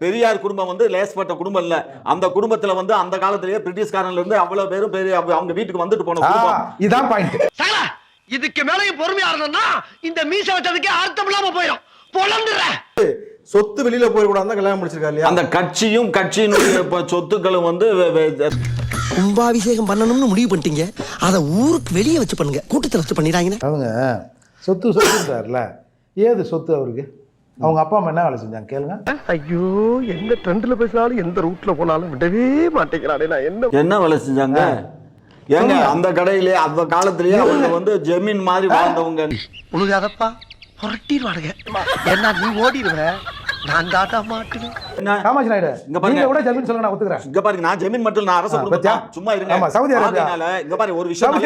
பெரியார் குடும்பம் வந்து லேஸ்பட்ட குடும்பம் இல்ல. அந்த குடும்பத்துல வந்து அந்த காலத்திலேயே பிரிட்டிஷ்காரன்ல இருந்து அவ்வளவு பேரும் பெரிய அவங்க- வீட்டுக்கு வந்துட்டு போன இதான் பாயிண்ட் இதுக்கு மேலயும் பொறுமையா இருந்தோம்னா இந்த மீச வச்சதுக்கே அர்த்தம் இல்லாம போயிடும். பொழந்துடுறேன் சொத்து வெளியில போயிடக்கூடாது கல்யாணம் முடிச்சிருக்கா இல்லையா? அந்த கட்சியும் கட்சியினுடைய சொத்துக்களும் வந்து கும்பாபிஷேகம் பண்ணணும்னு முடிவு பண்ணிட்டீங்க. அத ஊருக்கு வெளியே வச்சு பண்ணுங்க. கூட்டத்தில் வச்சு பண்ணிடாங்க அவங்க சொத்து சொத்துன்றாருல ஏது சொத்து அவருக்கு? அவங்க அப்பா அம்மா என்ன வேலை செஞ்சாங்க? கேளுங்க. ஐயோ எந்த ட்ரெண்ட்ல பேசினாலும் எந்த ரூட்ல போனாலும் விடவே மாட்டேங்கிறானே நான் என்ன என்ன வேலை செஞ்சாங்க? ஏங்க அந்த கடையிலே அந்த காலத்திலேயே அவங்க வந்து ஜமீன் மாதிரி வாழ்ந்தவங்க. உழுகாதப்பா புரட்டிடுவாடுங்க ஏன்னா நீ ஓடிடுவ. நான் மாட்டுவேன் என்ன? காமாட்சி நாயுடு இங்க பாருங்க. கூட ஜமீன் சொல்லுங்க நான் ஒத்துக்கிறேன். இங்க பாருங்க நான் ஜமீன் மட்டும் நான் அரசு. சும்மா இருங்க. ஆமா, சவுதி அரேபியா. இங்க பாருங்க ஒரு விஷயம்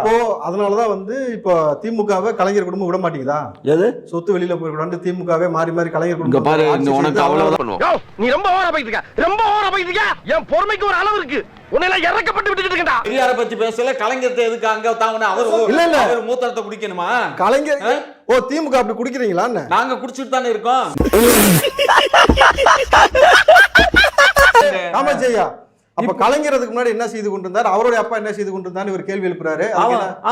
இப்போ அதனாலதான் வந்து இப்போ திமுகவை கலைஞர் குடும்பம் விட மாட்டேங்குதா? எது? சொத்து வெளியில போயிடக்கூடாது திமுகவே மாறி மாறி கலைஞர் இங்க குடும்பம் பாரு இந்த உனக்கு அவ்வளவுதான். நீ ரொம்ப ஓவரா போயிட்டு இருக்க. ரொம்ப ஓவரா போயிட்டு இருக்க. என் பொறுமைக்கு ஒரு அளவு இருக்கு. உன்னை இறக்கப்பட்டு விட்டுட்டு இருக்கா பெரியார பத்தி பேசல கலைஞர்ட்ட எதுக்கு அங்க தாவன அவர் இல்ல, இல்ல. அவர் மூத்தரத்தை குடிக்கணுமா? கலைஞர்? ஓ திமுக அப்படி குடிக்கிறீங்களான்னு? நாங்க குடிச்சிட்டு தானே இருக்கோம் காமாட்சி ஐயா அப்ப கலைஞர் அதுக்கு முன்னாடி என்ன செய்து கொண்டிருந்தார்? அவருடைய அப்பா என்ன செய்து கொண்டிருந்தார் இவர் கேள்வி எழுப்புறாரு?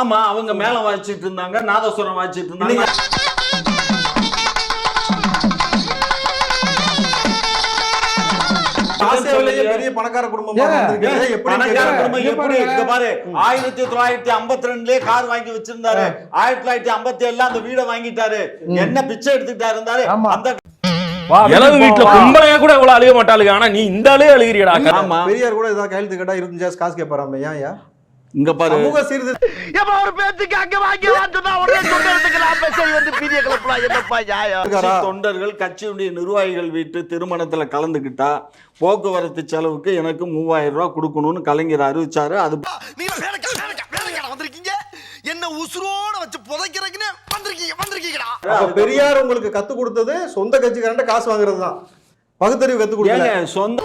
ஆமா அவங்க மேல வாய்ச்சிட்டு இருந்தாங்க நாதஸ்வரம் வாய்ச்சிட்டு இருந்தாங்க. பெரிய பணக்கார குடும்பமா பணக்கார? குடும்பம் எப்படி பாரு. ஆயிரத்தி தொள்ளாயிரத்தி ஐம்பத்தி ரெண்டுலயே கார் வாங்கி வச்சிருந்தாரு. ஆயிரத்தி தொள்ளாயிரத்தி ஐம்பத்தி ஏழுல அந்த வீட வாங்கிட்டாரு. என்ன பிச்சை எடுத்துக்கிட்டா இருந்தாரு. அந்த இளவு வீட்டுல கும்பலையா கூட இவ்வளவு அழுக மாட்டாளுங்க. ஆனா நீ இந்த ஆளே அழுகிறியடா ஆமா. பெரியார் கூட ஏதாவது கையெழுத்து கேட்டா இருபத்தஞ்சாயிரம் காசு கேட்பாராம ஏன் ஐயா இங்க பாரு. சமூக சீர்திருத்த ஏப்பா ஒரு பேச்சுக்கு அங்க வாங்கி வாங்கினா உடனே எடுத்துக்கலாம் சரி வந்து பெரிய கிளப்பலாம் என்னப்பா நியாயம்? தொண்டர்கள் கட்சியுடைய நிர்வாகிகள் வீட்டு திருமணத்துல கலந்துக்கிட்டா போக்குவரத்து செலவுக்கு எனக்கு மூவாயிரம் ரூபாய் கொடுக்கணும்னு கலைஞர் அறிவிச்சாரு. அது நீங்க வந்திருக்கீங்க. என்ன உசுரோட புதைக்கிறதுக்குன்னு வந்திருக்கீங்க வந்திருக்கீங்கடா. அப்ப பெரியார் உங்களுக்கு கத்து கொடுத்தது சொந்த கட்சிக்காரன்ட்ட காசு வாங்குறது தான் பகுத்தறிவு கத்து கொடுக்கல. ஏங்க சொந்த